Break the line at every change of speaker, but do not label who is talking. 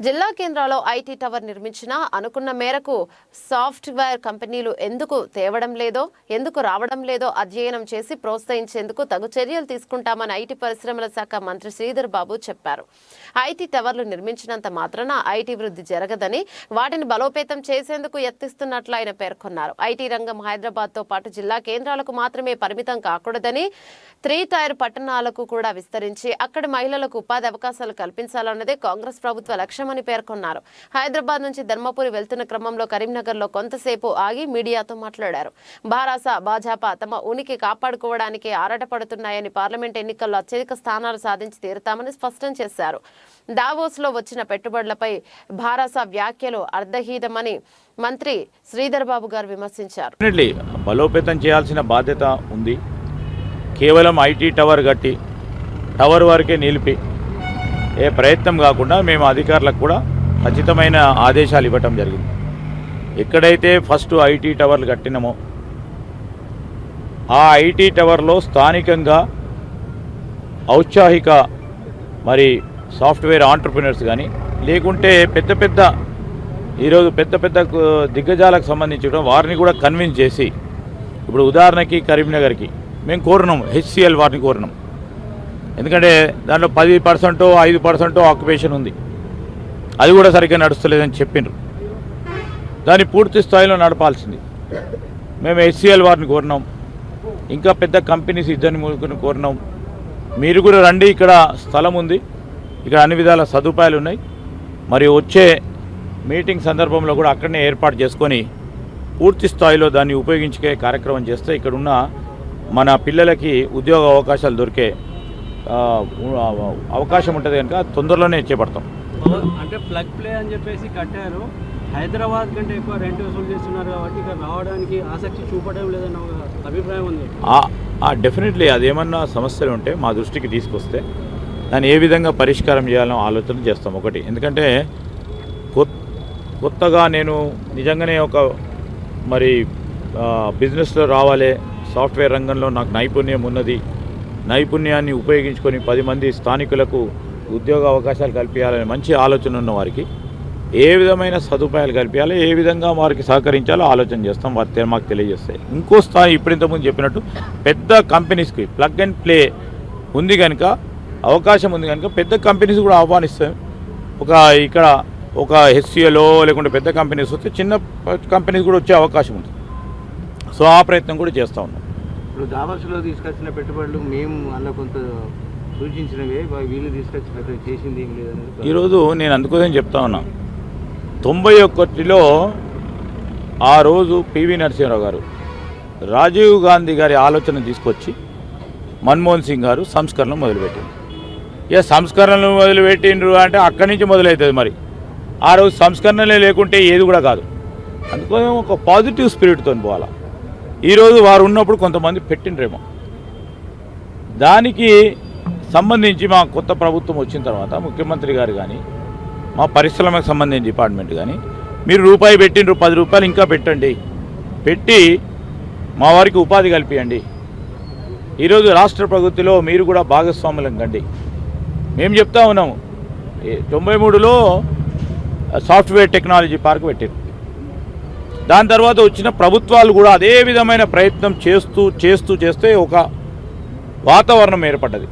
జిల్లా కేంద్రాల్లో IT tower నిర్మించినా అనుకున్న మేరకు సాఫ్ట్వేర్ కంపెనీలు ఎందుకు తేవడం లేదో ఎందుకు రావడం లేదో అధ్యయనం చేసి ప్రోత్సహించేందుకు తగు చర్యలు తీసుకుంటామని ఐటీ పరిశ్రమల శాఖ మంత్రి శ్రీధర్ బాబు చెప్పారు. ఐటీ టవర్లు నిర్మించినంత మాత్రాన ఐటీ వృద్ధి జరగదని వాటిని బలోపేతం చేసేందుకు యత్నిస్తున్నట్లు ఆయన పేర్కొన్నారు. ఐటీ రంగం హైదరాబాద్తో పాటు జిల్లా కేంద్రాలకు మాత్రమే పరిమితం కాకూడదని త్రీ టైర్ పట్టణాలకు కూడా విస్తరించి అక్కడి మహిళలకు ఉపాధి అవకాశాలు కల్పించాలన్నదే కాంగ్రెస్ ప్రభుత్వ లక్ష్యం చేశామని పేర్కొన్నారు. హైదరాబాద్ నుంచి ధర్మపురి వెళ్తున్న క్రమంలో కరీంనగర్లో కొంతసేపు ఆగి మీడియాతో మాట్లాడారు. భారాస భాజపా తమ ఉనికి కాపాడుకోవడానికి ఆరాటపడుతున్నాయని పార్లమెంట్ ఎన్నికల్లో అత్యధిక స్థానాలు సాధించి తీరుతామని స్పష్టం చేశారు. దావోస్లో వచ్చిన పెట్టుబడులపై భారాస వ్యాఖ్యలు అర్ధహీనమని మంత్రి శ్రీధర్ బాబు గారు విమర్శించారు.
బలోపేతం చేయాల్సిన బాధ్యత ఉంది. కేవలం ఐటీ టవర్ కట్టి టవర్ వరకే నిలిపి ఏ ప్రయత్నం కాకుండా మేము అధికారులకు కూడా ఖచ్చితమైన ఆదేశాలు ఇవ్వటం జరిగింది. ఎక్కడైతే ఫస్ట్ ఐటీ టవర్లు కట్టినమో ఆ ఐటీ టవర్లో స్థానికంగా ఔత్సాహిక మరి సాఫ్ట్వేర్ ఆంటర్ప్రినర్స్ కానీ లేకుంటే పెద్ద పెద్ద ఈరోజు పెద్ద పెద్ద దిగ్గజాలకు సంబంధించి వారిని కూడా కన్విన్స్ చేసి ఇప్పుడు ఉదాహరణకి కరీంనగర్కి మేము కోరినాము హెచ్సిఎల్ వారిని కోరినాం. ఎందుకంటే దాంట్లో పది పర్సెంటో ఐదు పర్సెంటో ఆక్యుపేషన్ ఉంది. అది కూడా సరిగ్గా నడుస్తలేదని చెప్పిండ్రు. దాన్ని పూర్తి స్థాయిలో నడపాల్సింది. మేము హెచ్సిఎల్ వారిని కోరినాం. ఇంకా పెద్ద కంపెనీస్ ఇద్దరిని ముగ్గురిని కోరినాం. మీరు కూడా రండి ఇక్కడ స్థలం ఉంది. ఇక్కడ అన్ని విధాల సదుపాయాలు ఉన్నాయి. మరి వచ్చే మీటింగ్ సందర్భంలో కూడా అక్కడనే ఏర్పాటు చేసుకొని పూర్తి స్థాయిలో దాన్ని ఉపయోగించుకే కార్యక్రమం చేస్తే ఇక్కడ ఉన్న మన పిల్లలకి ఉద్యోగ అవకాశాలు దొరికే అవకాశం ఉంటుంది కనుక తొందరలోనే చేపడతాం.
అంటే ప్లగ్ ప్లే అని చెప్పేసి కట్టారు. హైదరాబాద్ కంటే ఎక్కువ రెంట్ వసూలు చేస్తున్నారు కాబట్టి ఇక్కడ రావడానికి ఆసక్తి చూపడం లేదన్న అభిప్రాయం ఉంది.
డెఫినెట్లీ అదేమన్నా సమస్యలు ఉంటే మా దృష్టికి తీసుకొస్తే దాన్ని ఏ విధంగా పరిష్కారం చేయాలో ఆలోచన చేస్తాం ఒకటి. ఎందుకంటే కొత్- కొత్తగా నేను నిజంగానే ఒక మరి బిజినెస్లో రావాలి సాఫ్ట్వేర్ రంగంలో నాకు నైపుణ్యం ఉన్నది నైపుణ్యాన్ని ఉపయోగించుకొని పది మంది స్థానికులకు ఉద్యోగ అవకాశాలు కల్పించాలనే మంచి ఆలోచన ఉన్న వారికి ఏ విధమైన సదుపాయాలు కల్పించాలి ఏ విధంగా వారికి సహకరించాలో ఆలోచన చేస్తాం. వారి మాకు తెలియజేస్తాయి ఇంకో స్థాయి ఇప్పుడింతకుముందు చెప్పినట్టు పెద్ద కంపెనీస్కి ప్లగ్ అండ్ ప్లే ఉంది కనుక అవకాశం ఉంది కనుక పెద్ద కంపెనీస్ కూడా ఆహ్వానిస్తాయి ఒక ఇక్కడ ఒక హెచ్సిఎలో లేకుంటే పెద్ద కంపెనీస్ వస్తే చిన్న కంపెనీస్ కూడా వచ్చే అవకాశం ఉంది. సో ఆ ప్రయత్నం కూడా చేస్తూ ఉన్నాం.
ఇప్పుడు దావాసులో తీసుకొచ్చిన పెట్టుబడులు మేము అందులో కొంత సూచించినవే వీళ్ళు తీసుకొచ్చి పెద్ద చేసింది ఏం లేదని
ఈరోజు నేను అందుకోసం చెప్తా ఉన్నా. తొంభై ఒకటిలో ఆ రోజు పివి నరసింహరావు గారు రాజీవ్ గాంధీ గారి ఆలోచన తీసుకొచ్చి మన్మోహన్ సింగ్ గారు సంస్కరణ మొదలుపెట్టింది ఇక సంస్కరణలు మొదలుపెట్టిండ్రు అంటే అక్కడి నుంచి మొదలవుతుంది మరి. ఆ రోజు సంస్కరణలే లేకుంటే ఏది కూడా కాదు. అందుకోసం ఒక పాజిటివ్ స్పిరిట్తో పోవాలా? ఈరోజు వారు ఉన్నప్పుడు కొంతమంది పెట్టిండ్రేమో. దానికి సంబంధించి మా కొత్త ప్రభుత్వం వచ్చిన తర్వాత ముఖ్యమంత్రి గారు కానీ మా పరిశ్రమకు సంబంధించిన డిపార్ట్మెంట్ కానీ మీరు రూపాయి పెట్టిండ్రు పది రూపాయలు ఇంకా పెట్టండి. పెట్టి మా వారికి ఉపాధి కల్పియండి. ఈరోజు రాష్ట్ర ప్రగతిలో మీరు కూడా భాగస్వాములం కండి. మేము చెప్తా ఉన్నాము. తొంభై మూడులో సాఫ్ట్వేర్ టెక్నాలజీ పార్క్ పెట్టారు. దాని తర్వాత వచ్చిన ప్రభుత్వాలు కూడా అదే విధమైన ప్రయత్నం చేస్తూ చేస్తూ చేస్తే ఒక వాతావరణం ఏర్పడ్డది.